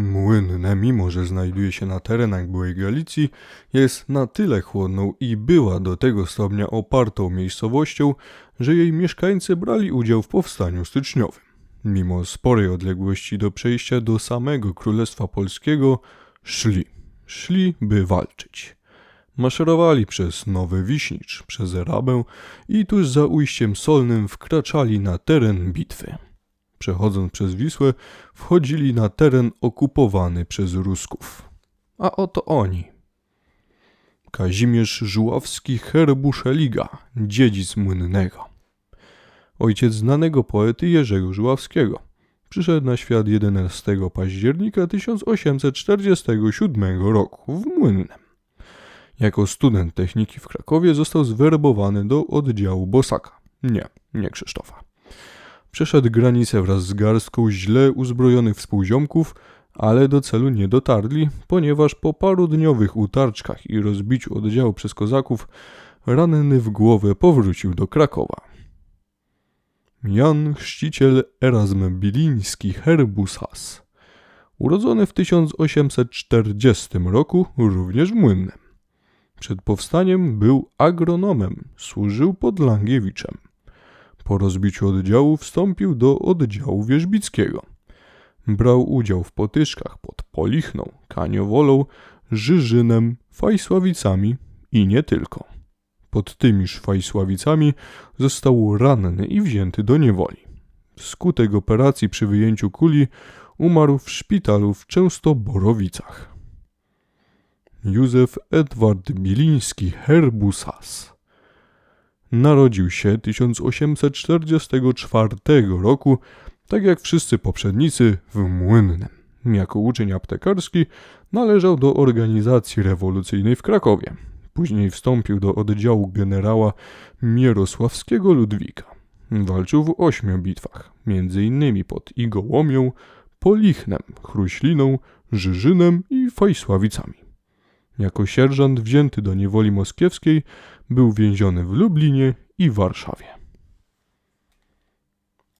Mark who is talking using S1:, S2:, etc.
S1: Młynne, mimo że znajduje się na terenach byłej Galicji, jest na tyle chłodną i była do tego stopnia opartą miejscowością, że jej mieszkańcy brali udział w powstaniu styczniowym. Mimo sporej odległości do przejścia do samego Królestwa Polskiego, szli. Szli, by walczyć. Maszerowali przez Nowy Wiśnicz, przez Rabę i tuż za ujściem solnym wkraczali na teren bitwy. Przechodząc przez Wisłę, wchodzili na teren okupowany przez Rusków. A oto oni. Kazimierz Żuławski Herbuszeliga, dziedzic Młynnego. Ojciec znanego poety Jerzego Żuławskiego. Przyszedł na świat 11 października 1847 roku w Młynnem. Jako student techniki w Krakowie został zwerbowany do oddziału Bosaka. Nie, nie Krzysztofa. Przeszedł granicę wraz z garstką źle uzbrojonych współziomków, ale do celu nie dotarli, ponieważ po parudniowych utarczkach i rozbiciu oddziału przez kozaków ranny w głowę powrócił do Krakowa. Jan Chrzciciel Erasm Biliński Herbusas Urodzony w 1840 roku, również w. Przed powstaniem był agronomem, służył pod Langiewiczem. Po rozbiciu oddziału wstąpił do oddziału wierzbickiego. Brał udział w potyczkach pod Polichną, Kaniowolą, Żyżynem, Fajsławicami i nie tylko. Pod tymiż Fajsławicami został ranny i wzięty do niewoli. Skutek operacji przy wyjęciu kuli umarł w szpitalu w Częstoborowicach. Józef Edward Biliński Herbusas Narodził się 1844 roku, tak jak wszyscy poprzednicy, w Młynnem. Jako uczeń aptekarski należał do organizacji rewolucyjnej w Krakowie. Później wstąpił do oddziału generała Mierosławskiego Ludwika. Walczył w ośmiu bitwach, m.in. pod Igołomią, Polichnem, Chruśliną, Żyżynem i Fajsławicami. Jako sierżant wzięty do niewoli moskiewskiej był więziony w Lublinie i Warszawie.